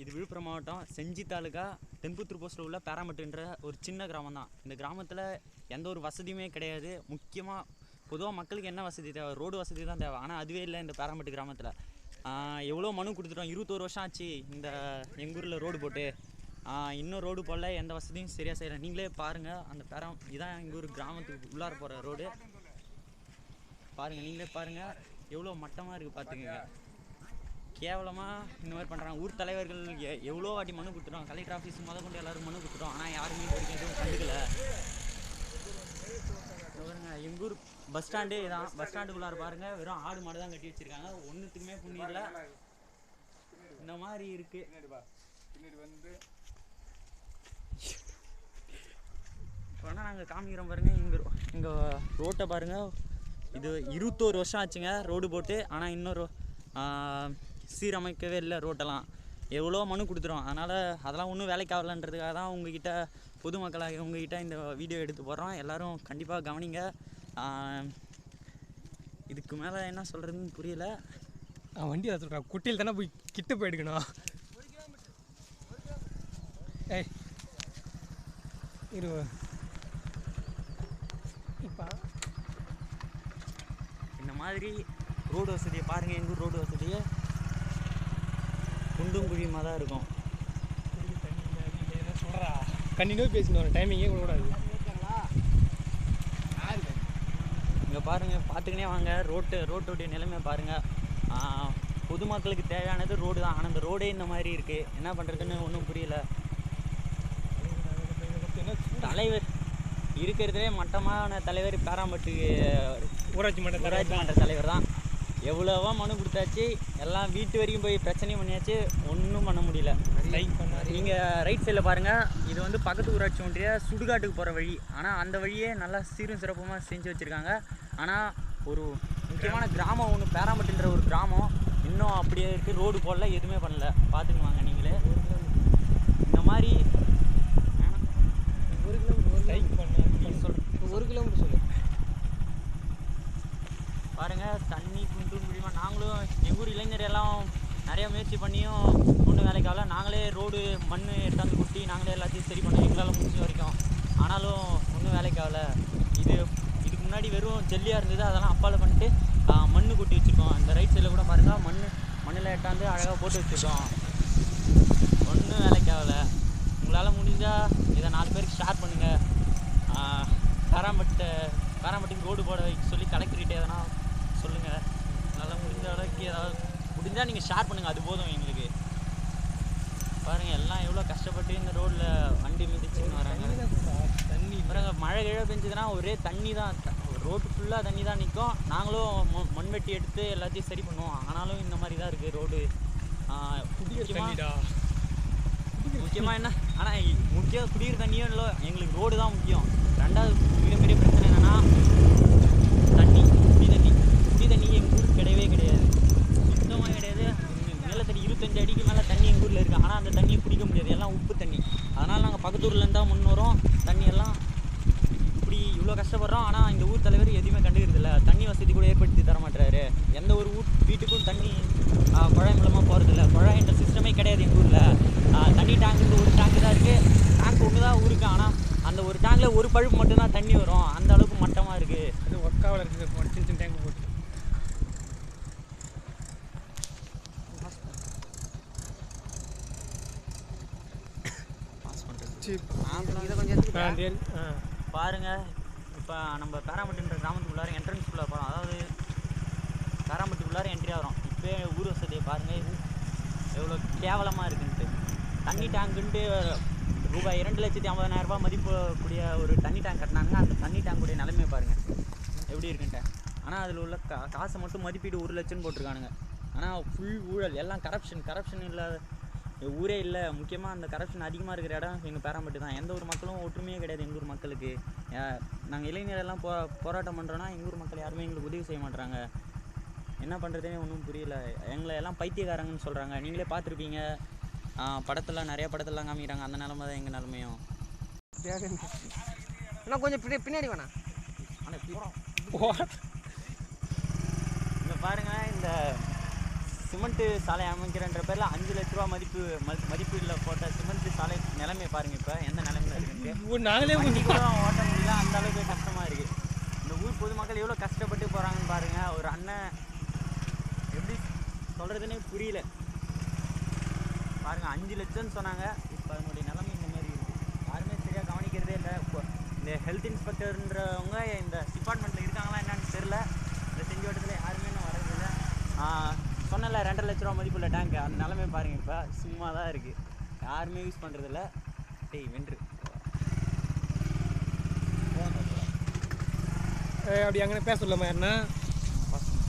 இது விழுப்புரம் மாவட்டம் செஞ்சி தாலுகா தென்புத்தூர் போஸ்டில் உள்ள பேராமட்டுன்ற ஒரு சின்ன கிராமம் தான் இந்த கிராமத்தில் எந்த ஒரு வசதியுமே கிடையாது. முக்கியமாக பொதுவாக மக்களுக்கு என்ன வசதி தேவை? ரோடு வசதி தான் தேவை. ஆனால் அதுவே இல்லை இந்த பேராமட்டு கிராமத்தில். எவ்வளோ மனு கொடுத்துட்டோம். இருபத்தோரு வருஷம் ஆச்சு இந்த எங்கள் ஊரில் ரோடு போட்டு. இன்னும் ரோடு போடல. எந்த வசதியும் சரியாக செய்யலை. நீங்களே பாருங்கள் அந்த பேரம் இதான் எங்கள் ஊர் கிராமத்துக்கு உள்ளார போகிற ரோடு. பாருங்கள் நீங்களே பாருங்கள் எவ்வளோ மட்டமாக இருக்குது பார்த்துக்கங்க கேவலமாக இந்த மாதிரி பண்ணுறாங்க ஊர் தலைவர்கள் எ எவ்வளோ வாட்டி மனு கொடுத்துட்டோம். கலெக்டர் ஆஃபீஸ் முத கொண்டு எல்லோரும் மனு கொடுத்துட்டோம். ஆனால் யாருமே இது வரைக்கும் எதுவும் கண்டுக்கல. பாருங்க எங்கள் ஊர் பஸ் ஸ்டாண்டே இதான். பஸ் ஸ்டாண்டுக்குள்ளார பாருங்கள் வெறும் ஆடு மாடு தான் கட்டி வச்சுருக்காங்க. ஒன்றுத்துக்குமே புண்ணியம் இல்லை இந்த மாதிரி இருக்குது வேணா நாங்கள் காமிக்கிறோம் பாருங்கள் இங்கே இங்கே ரோட்டை பாருங்க. இது இருபத்தோரு வருஷம் ஆச்சுங்க ரோடு போட்டு. ஆனால் இன்னொரு சீரமைக்கவே இல்லை ரோட்டெல்லாம். எவ்வளோ மனு கொடுத்துரும் அதனால் அதெல்லாம் ஒன்றும் வேலைக்கு ஆகலன்றதுக்காக தான் உங்ககிட்ட பொதுமக்களாக உங்ககிட்ட இந்த வீடியோ எடுத்து போடுறோம். எல்லாரும் கண்டிப்பாக கவனிங்க. இதுக்கு மேலே என்ன சொல்கிறதுன்னு புரியல. வண்டி அதை சொல்கிறான் குட்டியில் தானே போய் கிட்ட போய் எடுக்கணும் ஏய் இரு. இப்போ. இந்த மாதிரி ரோடு வசதியை பாருங்கள் எங்கள் ரோடு வசதியை. குண்டும் குழியுமாக தான் இருக்கும். சொல்கிறா கண்டினியூ பேசணும் டைமிங்கே கூடாது இங்கே பாருங்கள் பார்த்துக்கினே வாங்க. ரோட்டு ரோட்டோடைய நிலைமை பாருங்கள் பொதுமக்களுக்கு தேவையானது ரோடு தான். ஆனால் இந்த ரோடே இந்த மாதிரி இருக்குது என்ன பண்ணுறதுன்னு ஒன்றும் புரியல. தலைவர் இருக்கிறதுலே மட்டமான தலைவர் பேராம்பட்டு ஊராட்சி மன்ற ஊராட்சி மன்ற தலைவர் தான். எவ்வளவோ மனு கொடுத்தாச்சு. எல்லாம் வீட்டு வரைக்கும் போய் பிரச்சனையும் பண்ணியாச்சு. ஒன்றும் பண்ண முடியல. நீங்கள் ரைட் சைடில் பாருங்கள் இது வந்து பக்கத்து ஊராட்சி ஒன்றிய சுடுகாட்டுக்கு போகிற வழி. ஆனால் அந்த வழியே நல்லா சீரும் சிறப்புமாக செஞ்சு வச்சுருக்காங்க. ஆனால் ஒரு முக்கியமான கிராமம் ஒன்று பேராம்பட்டுன்ற ஒரு கிராமம். இன்னும் அப்படியே இருக்குது ரோடு போடல எதுவுமே பண்ணல. பார்த்துங்க வாங்க நீங்களே. இந்த மாதிரி ஒரு கிலோமீட்டர் லைக் பண்ண சொல் ஒரு கிலோமீட்டர் சொல்லு பாருங்க தண்ணி குண்டும் குழியுமா நாங்களும் எங்கள் ஊர் இளைஞர் எல்லாம் நிறைய முயற்சி பண்ணியும் ஒன்றும் வேலைக்கு ஆகல. நாங்களே ரோடு மண் எடுத்தாந்து கொட்டி நாங்களே எல்லாத்தையும் சரி பண்ணோம் எங்களால் முடிஞ்ச வரைக்கும். ஆனாலும் ஒன்றும் வேலைக்கு ஆகல. இது இதுக்கு முன்னாடி வெறும் ஜெல்லியாக இருந்தது. அதெல்லாம் அப்பால் பண்ணிட்டு மண் கொட்டி வச்சுருக்கோம். இந்த ரைட் சைடில் கூட பாருங்க. மண் மண்ணில் எட்டாந்து அழகாக போட்டு வச்சுருக்கோம். ஒன்றும் வேலைக்கு ஆகல. உங்களால் முடிஞ்சால் இதை நாலு பேருக்கு ஷேர் பண்ணுங்கள் பேராம்பட்டு பேராம்பட்டுக்கு ரோடு போட வைக்க சொல்லி கலெக்டர்கிட்ட எதனா சொல்லுங்கள் நல்லா முடிஞ்ச அளவுக்கு ஏதாவது முடிஞ்சால் நீங்கள் ஷேர் பண்ணுங்கள் அது போதும் எங்களுக்கு. பாருங்கள் எல்லாம் எவ்வளோ கஷ்டப்பட்டு இந்த ரோட்டில் வண்டி மிதிச்சுன்னு வராங்க. தண்ணி பாருங்க மழை கிழ பெஞ்சதுன்னா ஒரே தண்ணி தான் ரோட்டு ஃபுல்லாக தண்ணி தான் நிற்கும் நாங்களும் மொ- மண்வெட்டி எடுத்து எல்லாத்தையும் சரி பண்ணுவோம். ஆனாலும் இந்த மாதிரி தான் இருக்குது ரோடு முக்கியமாக என்ன? ஆனால் முக்கிய குடிக்கிற தண்ணியும் இல்லை எங்களுக்கு ரோடு தான் முக்கியம். ரெண்டாவது மிகப்பெரிய பிரச்சனை என்னென்னா தண்ணி குடி தண்ணி குடி தண்ணி எங்கள் ஊருக்கு கிடையவே கிடையாது சுத்தமாக கிடையாது நிலத்தடி இருபத்தஞ்சு அடிக்கு மேலே தண்ணி எங்கள் ஊரில் இருக்குது ஆனால் அந்த தண்ணியை குடிக்க முடியாது எல்லாம் உப்பு தண்ணி அதனால் பக்கத்து ஊர்லேருந்து தான் முன் தண்ணியெல்லாம் இப்படி இவ்வளோ கஷ்டப்படுறோம். ஆனால் இந்த ஊர் தலைவர் எதுவுமே கண்டுக்கிறதில்ல. தண்ணி வசதி கூட ஏற்படுத்தி தர மாட்டுறாரு எந்த ஒரு ஊர் வீட்டுக்கும் தண்ணி குழாய் மூலமாக போகிறதில்ல குழாய்ன்ற சிஸ்டமே கிடையாது எங்கள் ஊரில். தண்ணி டேங்க் ஒரு டேங்க் தான் இருக்குது டேங்க் ஒன்று தான் ஊருக்கு. ஆனால் அந்த ஒரு டேங்கில் ஒரு பழுப்பு மட்டும்தான் தண்ணி வரும். அந்த அளவுக்கு மட்டமாக இருக்குது அது ஒர்க்காவில் இருக்குது சின்ன சின்ன டேங்க் போட்டு பாஸ் பண்ணுறது இதை கொஞ்சம் ஆ சரி ஆ. பாருங்க இப்போ நம்ம பேராமட்டுன்ற கிராமத்துக்குள்ளார என்ட்ரன்ஸ்குள்ளே போகிறோம் அதாவது பேராமட்டுக்குள்ளார என்ட்ரி ஆகிறோம். இப்போ ஊர் வசதியை பாருங்க எவ்வளோ கேவலமாக இருக்குன்ட்டு. தண்ணி டேங்க்குன்ட்டு ரூபாய் இரண்டு லட்சத்தி ஐம்பதாயிரம் ரூபாய் மதிப்பு கூடிய ஒரு தண்ணி டேங்க் கட்டினாங்க. அந்த தண்ணி டேங்குடைய நிலைமையை பாருங்கள் எப்படி இருக்குன்ட்டு. ஆனால் அதில் உள்ள கா காசை மட்டும் மதிப்பீடு ஒரு லட்சம்னு போட்டிருக்கானுங்க. ஆனால் ஃபுல் ஊழல் எல்லாம் கரப்ஷன் கரப்ஷன் இல்லாத ஊரே இல்லை. முக்கியமாக அந்த கரப்ஷன் அதிகமாக இருக்கிற இடம் எங்கள் பேராம்பட்டு தான். எந்த ஒரு மக்களும் ஒற்றுமையே கிடையாது எங்கள் ஊர் மக்களுக்கு. நாங்கள் இளைஞரெல்லாம் போ போராட்டம் பண்ணுறோன்னா எங்கள் ஊர் மக்கள் யாருமே எங்களுக்கு உதவி செய்ய மாட்றாங்க. என்ன பண்ணுறதுனே ஒன்றும் புரியல. எங்களை எல்லாம் பைத்தியக்காரங்கன்னு சொல்கிறாங்க நீங்களே பார்த்துருப்பீங்க. படத்தில் நிறைய படத்துலலாம் காமிக்கிறாங்க. அந்த நிலமை தான் எங்கள் நிலமையும். அண்ணா கொஞ்சம் பின்னாடி வேணா ஆனால் போ இங்கே பாருங்க இந்த சிமெண்ட் சாலை அமைக்கிறன்ற பேரில் அஞ்சு லட்ச ரூபா மதிப்பு மதி- மதிப்பீடில் போட்ட சிமெண்ட் சாலை நிலைமை பாருங்க இப்போ. எந்த நிலைமையில் இருக்குன்ட்டு ஓ, நாங்களே கூட ஓட்ட முடியல. அந்த அளவுக்கு கஷ்டமா இருக்கு. இந்த ஊர் பொதுமக்கள் எவ்வளோ கஷ்டப்பட்டு போறாங்கன்னு பாருங்க. ஒரு அண்ணன் எப்படி சொல்றதுன்னே புரியல. பாருங்க அஞ்சு லட்சம்னு சொன்னாங்க. இப்போ அதனுடைய நிலைமை இந்த மாதிரி இருக்கு. யாருமே சரியா கவனிக்கிறதே இல்லை. இப்போ இந்த ஹெல்த் இன்ஸ்பெக்டர்ன்றவங்க இந்த டிபார்ட்மெண்ட்டில் இருக்காங்களா என்னன்னு தெரில இந்த செஞ்சோட்டத்தில் யாருமே இன்னும் வர்றதில்லை. சொன்னல ரெண்டரை லட்ச ரூபா மதிப்புள்ள டேங்க் அந்த நிலைமை பாருங்க இப்போ. சும்மா தான் இருக்கு. யாருமே யூஸ் பண்ணுறதில்ல டேய் வென்று. அப்படி அங்கே பேச என்ன